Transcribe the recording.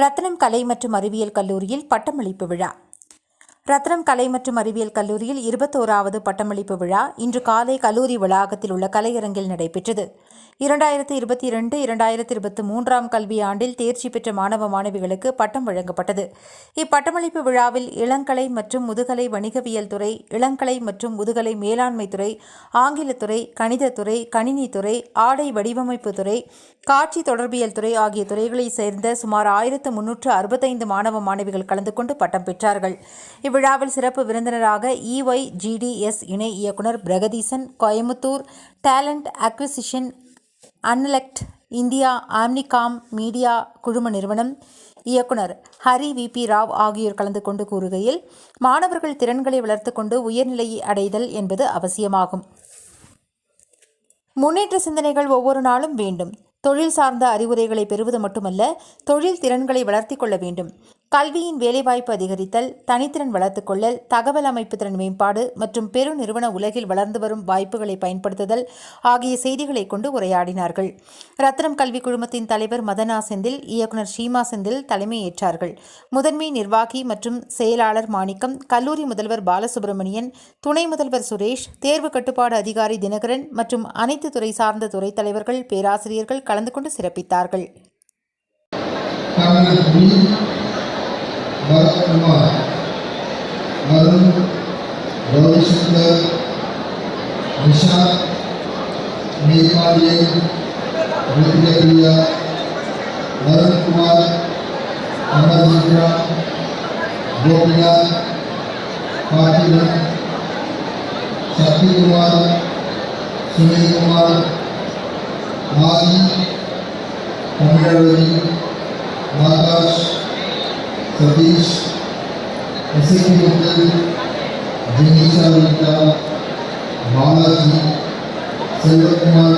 ரத்னம் கலை மற்றும் அறிவியல் கல்லூரியில் பட்டமளிப்பு விழா. ரத்னம் கலை மற்றும் அறிவியல் கல்லூரியில் இருபத்தோராவது பட்டமளிப்பு விழா இன்று காலை கல்லூரி வளாகத்தில் உள்ள கலையரங்கில் நடைபெற்றது. இரண்டாயிரத்தி இருபத்தி இரண்டு இரண்டாயிரத்தி இருபத்தி மூன்றாம் கல்வியாண்டில் தேர்ச்சி பெற்ற மாணவ மாணவிகளுக்கு பட்டம் வழங்கப்பட்டது. இப்பட்டமளிப்பு விழாவில் இளங்கலை மற்றும் முதுகலை வணிகவியல் துறை இளங்கலை மற்றும் முதுகலை மேலாண்மை துறை ஆங்கிலத்துறை கணிதத்துறை கணினித்துறை ஆடை வடிவமைப்பு துறை காட்சி தொடர்பியல் துறை ஆகிய துறைகளைச் சேர்ந்த சுமார் ஆயிரத்து முன்னூற்று அறுபத்தைந்து மாணவ மாணவிகள் கலந்து கொண்டு பட்டம் பெற்றார்கள். இவ்விழாவில் சிறப்பு விருந்தினராக இஒய் ஜிடிஎஸ் இணை இயக்குனர் பிரகதீசன் கோயமுத்தூர் டேலண்ட் அக்விசிஷன் அன்லெக்ட் இந்தியா ஆம்னிகாம் மீடியா குழும நிறுவனம் இயக்குனர் ஹரி வி பி ராவ் ஆகியோர் கலந்து கொண்டு கூறுகையில் மாணவர்கள் திறன்களை வளர்த்துக்கொண்டு உயர்நிலையை அடைதல் என்பது அவசியமாகும். முன்னேற்ற சிந்தனைகள் ஒவ்வொரு நாளும் வேண்டும். தொழில் சார்ந்த அறிவுரைகளை பெறுவது மட்டுமல்ல தொழில் திறன்களை வளர்த்திக் கொள்ள வேண்டும். கல்வியின் வேலைவாய்ப்பு அதிகரித்தல் தனித்திறன் வளர்த்துக்கொள்ளல் தகவல் அமைப்பு திறன் மேம்பாடு மற்றும் பெருநிறுவன உலகில் வளர்ந்து வரும் வாய்ப்புகளை பயன்படுத்துதல் ஆகிய செய்திகளை கொண்டு உரையாடினார்கள். ரத்னம் கல்வி குழுமத்தின் தலைவர் மதனா செந்தில் இயக்குனர் ஷீமா செந்தில் தலைமையேற்றார்கள். முதன்மை நிர்வாகி மற்றும் செயலாளர் மாணிக்கம் கல்லூரி முதல்வர் பாலசுப்ரமணியன் துணை முதல்வர் சுரேஷ் தேர்வு கட்டுப்பாடு அதிகாரி தினகரன் மற்றும் அனைத்து துறை சார்ந்த துறை தலைவர்கள் பேராசிரியர்கள் கலந்து கொண்டு சிறப்பித்தார்கள். मदन कुमार अरुण रविशंकर निशा मेघमा जैन रुद्रप्रिया कुमार अमर मिश्रा गोपीनाथ पाटिल शक्ति कुमार सुनील कुमार माजी पंडा సతీష్ ఎస్ఎస్సి గుప్తల్ జినీషా వింత బాలాజీ సెల్వకుమార్